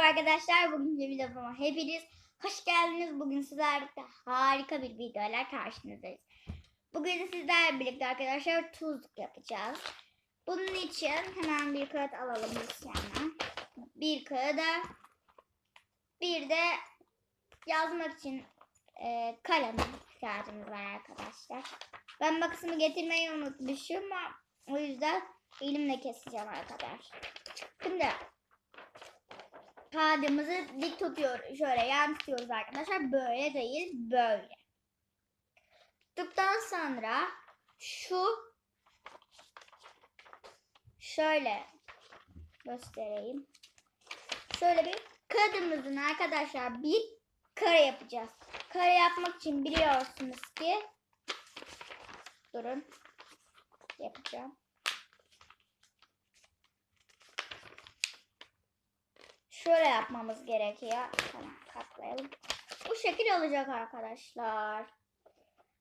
Merhaba arkadaşlar. Bugünkü videoma hepiniz hoş geldiniz. Bugün sizlerle harika bir videoyla karşınızdayız. Bugün sizlerle birlikte arkadaşlar tuzluk yapacağız. Bunun için hemen bir kağıt alalım yana. Bir kağıda bir de yazmak için e, kalem ihtiyacımız var arkadaşlar. Ben makasımı getirmeyi unutmuşum ama o yüzden elimle keseceğim arkadaşlar. Şimdi kağıdımızı dik tutuyor şöyle yansıtıyoruz arkadaşlar. Böyle değil böyle. Tuttuktan sonra şu şöyle göstereyim. Şöyle bir kağıdımızın arkadaşlar bir kare yapacağız. Kare yapmak için biliyorsunuz ki durun yapacağım şöyle yapmamız gerekiyor. Tamam katlayalım. Bu şekil olacak arkadaşlar.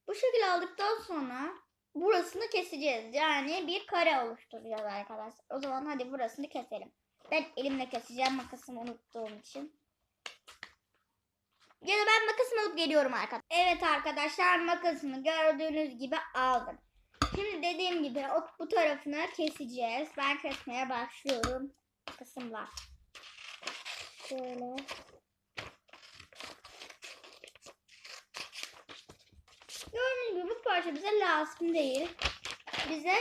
Bu şekil aldıktan sonra burasını keseceğiz. Yani bir kare oluşturacağız arkadaşlar. O zaman hadi burasını keselim. Ben elimle keseceğim makasımı unuttuğum için. Ya ben makasımı alıp geliyorum arkadaşlar. Evet arkadaşlar makasımı gördüğünüz gibi aldım. Şimdi dediğim gibi bu tarafını keseceğiz. Ben kesmeye başlıyorum. Makasımla. Şöyle. Gördüğünüz gibi bu parça bize lazım değil. Bize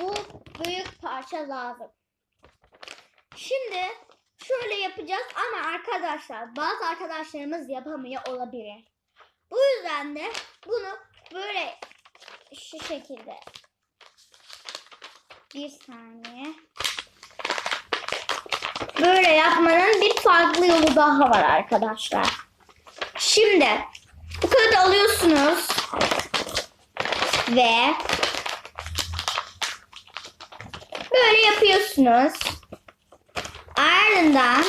bu büyük parça lazım. Şimdi şöyle yapacağız ama arkadaşlar bazı arkadaşlarımız yapamıyor olabilir. Bu yüzden de bunu böyle şu şekilde bir saniye böyle yapmanın bir farklı yolu daha var arkadaşlar. Şimdi bu kağıdı alıyorsunuz ve böyle yapıyorsunuz. Ardından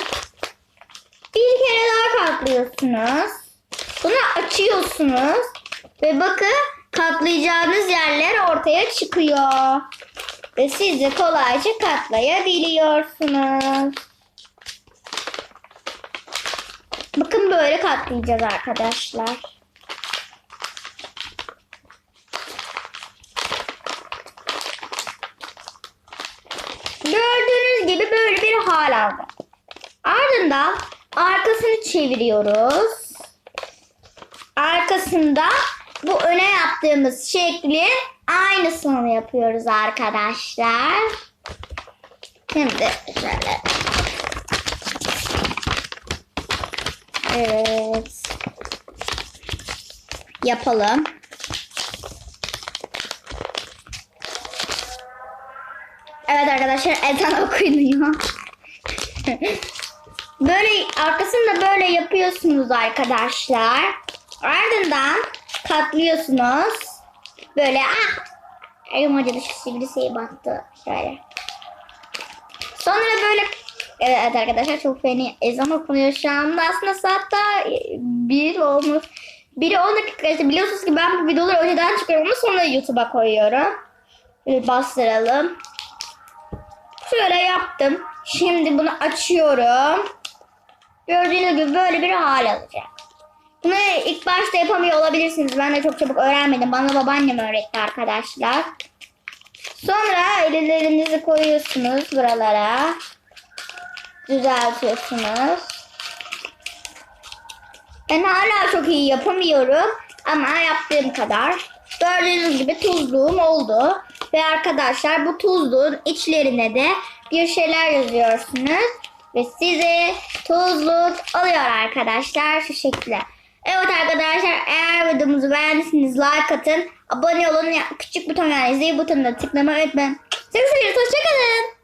bir kere daha katlıyorsunuz. Bunu açıyorsunuz ve bakın katlayacağınız yerler ortaya çıkıyor. Ve siz de kolayca katlayabiliyorsunuz. Bakın böyle katlayacağız arkadaşlar. Gördüğünüz gibi böyle bir hal aldı. Ardından arkasını çeviriyoruz. Arkasında bu öne yaptığımız şekli aynısını yapıyoruz arkadaşlar. Şimdi şöyle. Evet. Yapalım. Evet arkadaşlar ezan okunuyor. böyle arkasını da böyle yapıyorsunuz arkadaşlar. Ardından katlıyorsunuz. Böyle ah elim acıdı şu sivrisiye battı. Şöyle. Sonra böyle Evet arkadaşlar çok fena ezan okunuyor şu anda. Aslında saat bir olmuş. Biri 10 dakika işte biliyorsunuz ki ben bu videoları önceden çıkıyorum sonra YouTube'a koyuyorum. Bir bastıralım. Şöyle yaptım. Şimdi bunu açıyorum. Gördüğünüz gibi böyle bir hal alacak. Bunu ilk başta yapamıyor olabilirsiniz. Ben de çok çabuk öğrenmedim. Bana babaannem öğretti arkadaşlar. Sonra ellerinizi koyuyorsunuz buralara düzeltiyorsunuz. Ben hala çok iyi yapamıyorum ama yaptığım kadar. Gördüğünüz gibi tuzluğum oldu. Ve arkadaşlar bu tuzluğun içlerine de bir şeyler yazıyorsunuz. Ve size tuzluk oluyor arkadaşlar şu şekilde. Evet arkadaşlar eğer videomuzu beğendiyseniz like atın. Abone olun. Küçük buton yani zil butonuna tıklamayı unutmayın. Sizi seviyoruz. Hoşçakalın.